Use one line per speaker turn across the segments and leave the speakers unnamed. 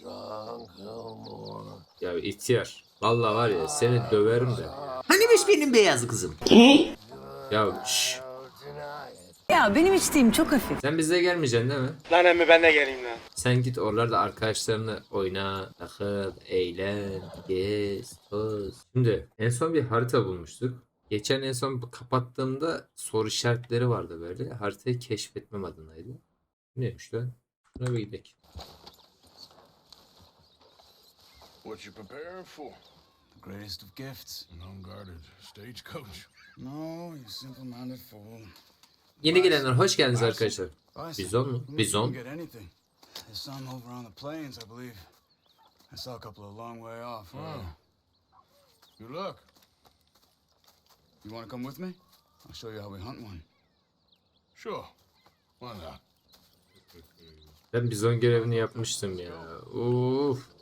drunk no more.
Ya ihtiyar. Vallahi var ya seni döverim de.
Hanimiş benim beyaz kızım?
Ya şş.
Ya benim içtiğim çok hafif.
Sen bizle gelmeyeceksin değil mi?
Lan emmi ben de geleyim lan.
Sen git oralarda arkadaşlarını oyna, takıl, eğlen, gez, toz. Şimdi en son bir harita bulmuştuk. Geçen en son kapattığımda soru işaretleri vardı böyle. Haritayı keşfetmem adınaydı. Neymiş lan? Buna bir gidelim.
What you preparing for?
The greatest of gifts.
An unguarded stagecoach.
No, you simple-minded fool.
Yeni gelenler hoş geldiniz arkadaşlar.
Bison.
Bizon mu? Bizon.
get anything. There's some over on the plains, I believe. I saw a couple a long way off.
Oh. Good luck.
You want to come with me? I'll show you how we hunt one.
Sure. Why not?
Ben bizon görevini yapmıştım ya. Uf.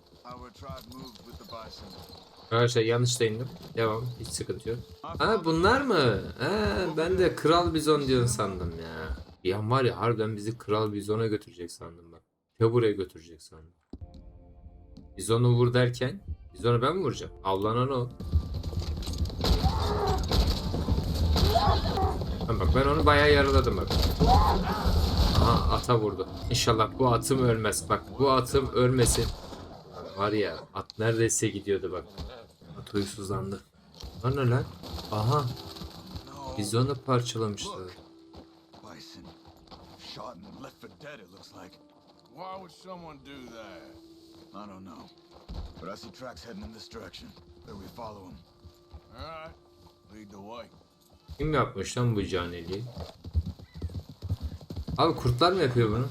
Arkadaşlar yanlış da indim. Devam. Hiç sıkıntı yok. Ha bunlar mı? Ha, ben de kral bizon diyorsun sandım ya. Bir an var ya harbiden bizi kral bizona götürecek sandım bak. Ya buraya götürecek sandım. Bizonu vur derken bizonu ben mi vuracağım? Avlanan o. Ha, bak ben onu bayağı yaraladım bak. Aha ata vurdu. İnşallah bu atım ölmez. Bak bu atım ölmesin. Var ya at neredeyse gidiyordu bak. At huysuzlandı. Lan ne lan? Aha biz onu parçalamışlar.
Bison. Shot and left for dead, it looks like.
Why would someone do that?
I don't know. But I see tracks heading in this direction. Better we follow them.
All right. Lead the way.
Kim yapmış lan bu caniliği? Abi kurtlar mı yapıyor bunu?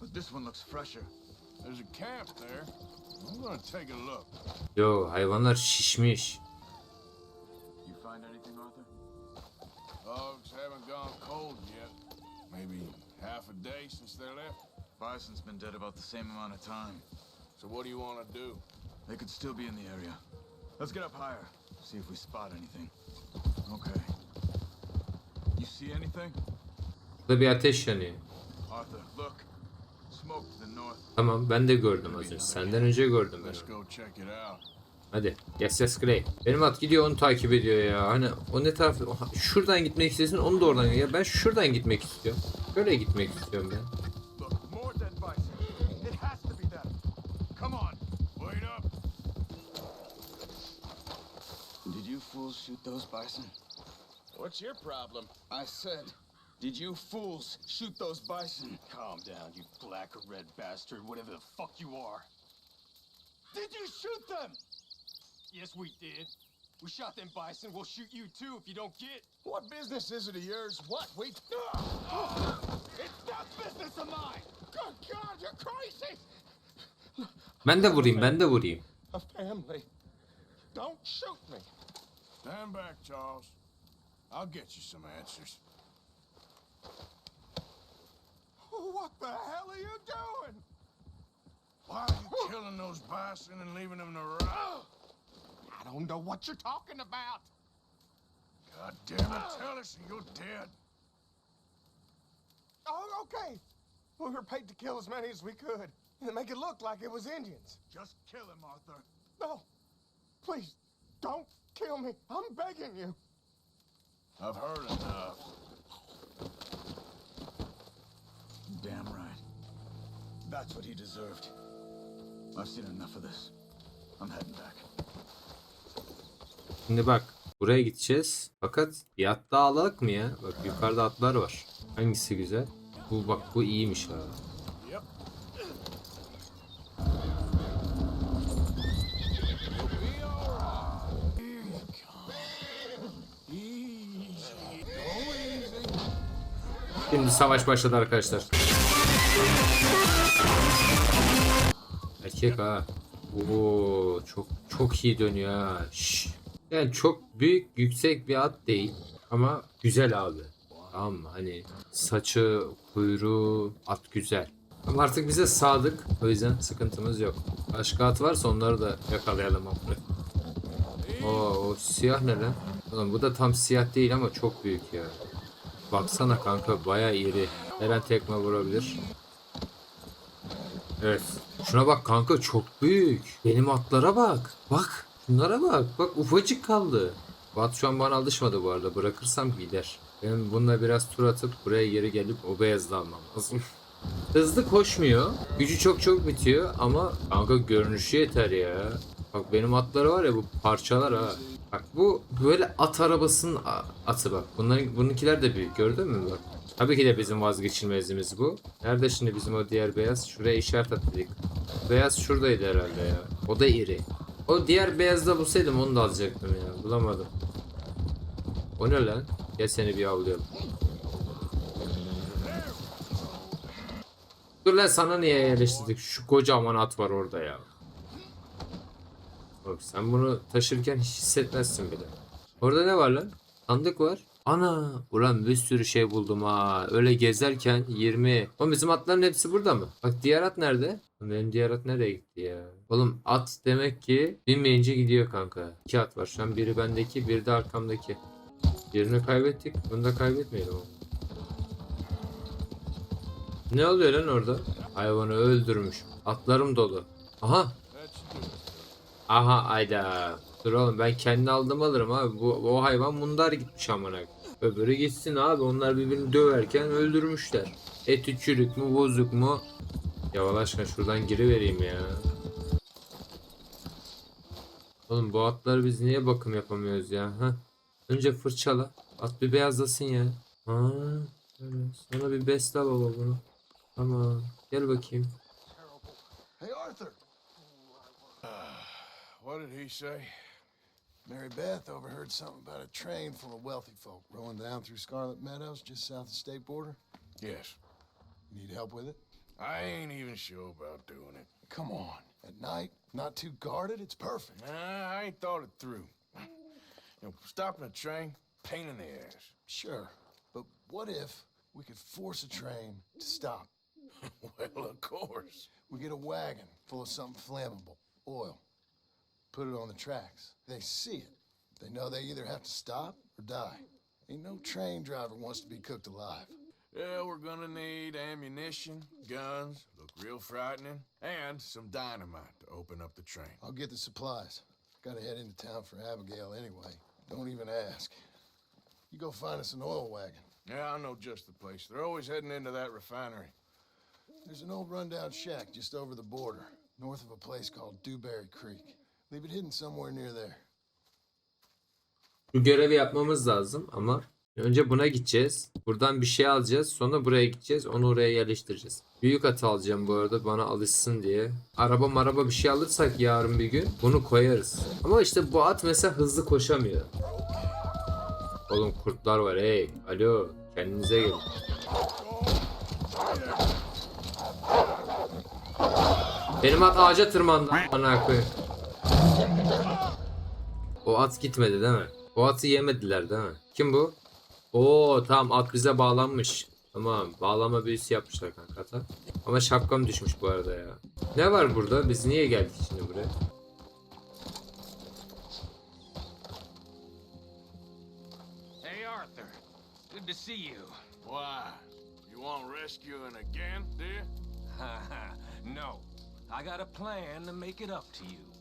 But this one looks fresher.
There's a camp there. I'm gonna take a look.
Yo hayvanlar şişmiş.
You find anything, Arthur?
Dogs haven't gone cold yet. Maybe half a day since they left.
Bison's been dead about the same amount of time.
So what do you want to do?
They could still be in the area. Let's get up higher. See if we spot anything. Okay. You see anything?
Burada bir ateş yanıyor.
Arthur, look.
Tamam ben de gördüm az önce. Senden önce gördüm ben
Let's
onu.
go check it out.
Hadi. Yes yes Clay. Benim at gidiyor onu takip ediyor ya. Hani o ne tarafı? Oha, Şuradan gitmek istesin onu da oradan. Ya ben şuradan gitmek istiyorum. Böyle gitmek istiyorum ben.
Did you fools shoot those bison?
What's your problem?
I said, did you fools shoot those bison?
Calm down, you black or red bastard, whatever the fuck you are.
Did you shoot them?
Yes, we did. We shot them bison. We'll shoot you too if you don't get.
What business is it of yours? What? Wait.
It's not business of mine.
Good God, you're crazy!
Ben de vurayım ben de vurayım.
A family. Don't shoot me. Stand back, Charles. I'll get you some answers. Oh, what the hell are you doing? Why are you killing those bison and leaving them to rot?
I don't know what you're talking about.
God damn it, ah. tell us you're dead.
Oh, okay. We were paid to kill as many as we could and make it look like it was Indians.
Just kill him, Arthur.
No, please, don't kill me. I'm begging you.
I've heard enough.
Damn right. That's what he deserved. I've seen enough of this. I'm heading back.
Şimdi bak buraya gideceğiz. Fakat bir at mı ya? Bak yukarıda atlar var. Hangisi güzel? Bu bak bu iyiymiş ha. Şimdi savaş başladı arkadaşlar. Erkek ha. Oo çok çok iyi dönüyor ha. Yani çok büyük yüksek bir at değil ama güzel abi. Tamam mı? Hani saçı, kuyruğu, at güzel. Ama artık bize sadık. O yüzden sıkıntımız yok. Başka at varsa onları da yakalayalım. Oo, o siyah ne lan? Oğlum bu da tam siyah değil ama çok büyük ya. Baksana kanka bayağı iri. Her an tekme vurabilir. Evet. Şuna bak kanka çok büyük. Benim atlara bak. Bak. Şunlara bak. Bak ufacık kaldı. Bu at şu an bana alışmadı bu arada. Bırakırsam gider. Ben bununla biraz tur atıp buraya geri gelip o beyazla almam lazım. Hızlı koşmuyor. Gücü çok çok bitiyor ama kanka görünüşü yeter ya. Bak benim atları var ya bu parçalar ha. Bak bu böyle at arabasının atı bak. Bunların bununkiler de büyük gördün mü bak. Tabii ki de bizim vazgeçilmezimiz bu. Nerede şimdi bizim o diğer beyaz? Şuraya işaret attık. Beyaz şuradaydı herhalde ya. O da iri. O diğer beyazda bulsaydım onu da alacaktım ya. Bulamadım. O ne lan? Gel seni bir avlayalım. Dur lan sana niye yerleştirdik? Şu kocaman at var orada ya. Bak sen bunu taşırken hiç hissetmezsin bile. Orada ne var lan? Sandık var. Ana! Ulan bir sürü şey buldum ha. Öyle gezerken 20. Oğlum bizim atların hepsi burada mı? Bak diğer at nerede? Benim diğer at nereye gitti ya? Oğlum at demek ki binmeyince gidiyor kanka. İki at var. Şu an biri bendeki, biri de arkamdaki. Birini kaybettik. Bunu da kaybetmeyelim. Ne oluyor lan orada? Hayvanı öldürmüş. Atlarım dolu. Aha. Aha ayda. Dur oğlum ben kendi aldım alırım abi. Bu, o hayvan mundar gitmiş amına. Öbürü gitsin abi. Onlar birbirini döverken öldürmüşler. Eti çürük mü bozuk mu? Ya Allah aşkına şuradan girivereyim ya. Oğlum bu atları biz niye bakım yapamıyoruz ya? Ha? Önce fırçala. At bir beyazlasın ya. Ha, evet. Bir besle baba bunu. Tamam. Gel bakayım.
What did he say?
Mary Beth overheard something about a train full of wealthy folk rolling down through Scarlet Meadows just south of the state border.
Yes.
Need help with it?
I ain't even sure about doing it.
Come on. At night, not too guarded, it's perfect.
Nah, I ain't thought it through. You know, stopping a train, pain in the ass.
Sure. But what if we could force a train to stop?
well, of course.
We get a wagon full of something flammable, oil, put it on the tracks. They see it. They know they either have to stop or die. Ain't no train driver wants to be cooked alive.
Yeah, we're gonna need ammunition, guns, look real frightening, and some dynamite to open up the train.
I'll get the supplies. Gotta head into town for Abigail anyway. Don't even ask. You go find us an oil wagon.
Yeah, I know just the place. They're always heading into that refinery.
There's an old rundown shack just over the border, north of a place called Dewberry Creek.
Bu görevi yapmamız lazım ama önce buna gideceğiz. Buradan bir şey alacağız. Sonra buraya gideceğiz. Onu oraya yerleştireceğiz. Büyük atı alacağım bu arada bana alışsın diye. Araba maraba bir şey alırsak yarın bir gün bunu koyarız. Ama işte bu at mesela hızlı koşamıyor. Oğlum kurtlar var hey. Alo kendinize gelin. Benim at ağaca tırmandı. Ana koyayım. O at gitmedi değil mi? O atı yemediler değil mi? Kim bu? Oo tamam at bize bağlanmış. Tamam bağlama büyüsü yapmışlar kanka ata. Ama şapkam düşmüş bu arada ya. Ne var burada? Biz niye geldik şimdi buraya?
Hey, Arthur. Good to see you.
Why? You want rescuing again, dear?
no. I got a plan to make it up to you.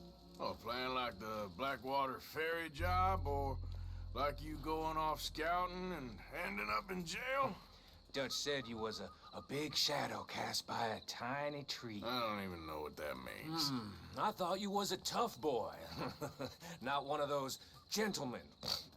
Oh, playing like the Blackwater ferry job, or like you going off scouting and ending up in jail?
Dutch said you was a, a big shadow cast by a tiny tree.
I don't even know what that means.
Hmm, I thought you was a tough boy. Not one of those gentlemen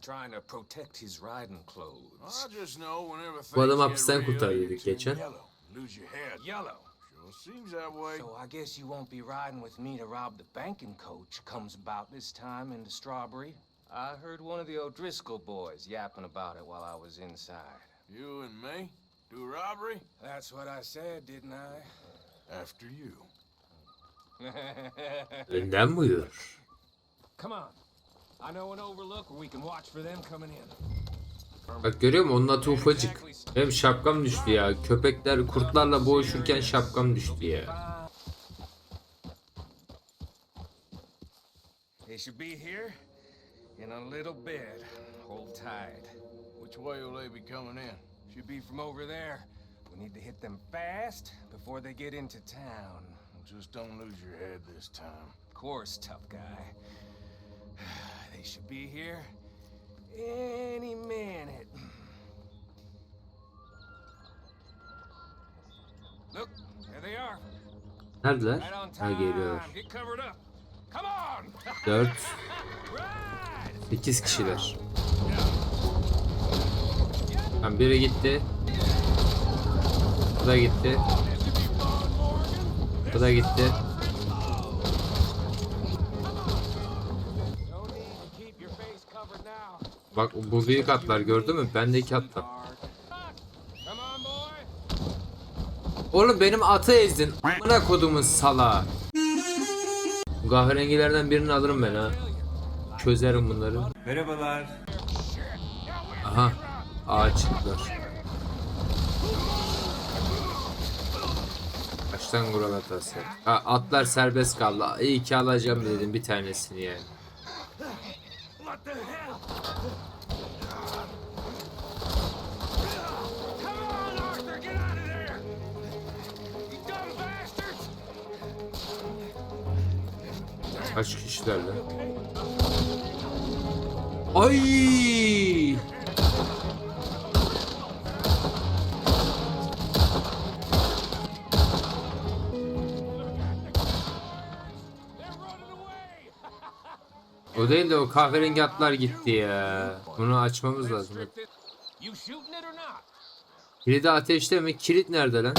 trying to protect his riding clothes.
I just know whenever
Bu adamı
things get
hapisten
real, you turn yellow, lose your head.
Yellow.
Sure seems that way.
So I guess you won't be riding with me to rob the banking coach comes about this time into Strawberry. I heard one of the O'Driscoll boys yapping about it while I was inside.
You and me do robbery
That's what I said, didn't I?
after you.
Önden buyur.
Come on. I know an overlook where we can watch for them coming in.
Bak görüyor musun? Onun atı ufacık. Benim şapkam düştü ya. Köpekler kurtlarla boğuşurken şapkam düştü ya.
They should be here in a little bit. Hold tight.
Which way will they be coming in?
Should be from over there. We need to hit them fast before they get into town.
Just don't lose your head this time.
Of course, tough guy. They should be here any minute. Look, there they are.
Neredeler? Ha geliyorlar.
Get covered up. Come on.
4
Ride.
8 kişiler. Tamam biri gitti. Bu da gitti. Bu da gitti. Bak bu büyük atlar gördün mü? Bendeki atlar. Oğlum benim atı ezdin. Amına kodumun sala. Kahverengilerden birini alırım ben ha. Çözerim bunları.
Merhabalar.
Aha. Ağaçlıklar. Kaçtan kural hatası. Ha, atlar serbest kaldı. İyi ki alacağım dedim bir tanesini yani.
Come on. You dumb bastards.
Kaç kişilerle? Ay! O değil de o kahverengi atlar gitti ya. Bunu açmamız lazım. Kilidi ateşte mi? Kilit nerede lan?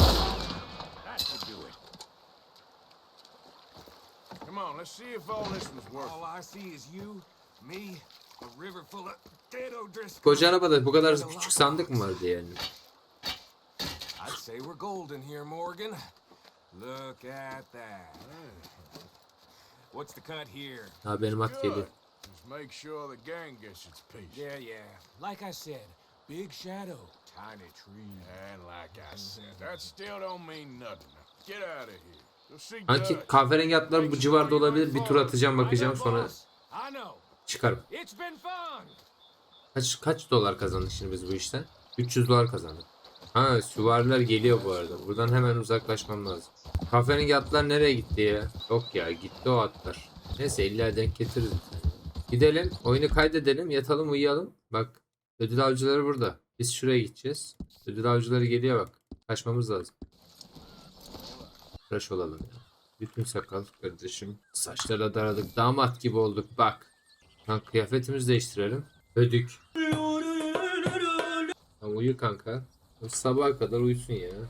Koca arabada bu kadar küçük sandık mı vardı yani?
I'd say we're golden here, Morgan. Look at that. What's the cut here?
Ha benim at geliyor.
Just make sure the gang gets its piece.
Yeah, yeah. Like I said, big shadow, tiny tree.
And like I said, that still don't mean nothing. Get out of here. Dutch.
kahverengi atlar bu civarda olabilir. Bir tur atacağım bakacağım
I know,
sonra çıkarım.
It's been fun.
Kaç kaç dolar kazandık şimdi biz bu işten? 300 dolar kazandık. Ha süvariler geliyor bu arada. Buradan hemen uzaklaşmam lazım. Kahverengi atlar nereye gitti ya? Yok ya gitti o atlar. Neyse illa denk getiririz. Gidelim oyunu kaydedelim yatalım uyuyalım. Bak ödül avcıları burada. Biz şuraya gideceğiz. Ödül avcıları geliyor bak. Kaçmamız lazım. Tıraş olalım ya. Bütün sakal kardeşim. Saçlara daradık. Damat gibi olduk bak. Lan kıyafetimizi değiştirelim. Ödük. Tamam uyu kanka. Sabaha kadar uyusun ya.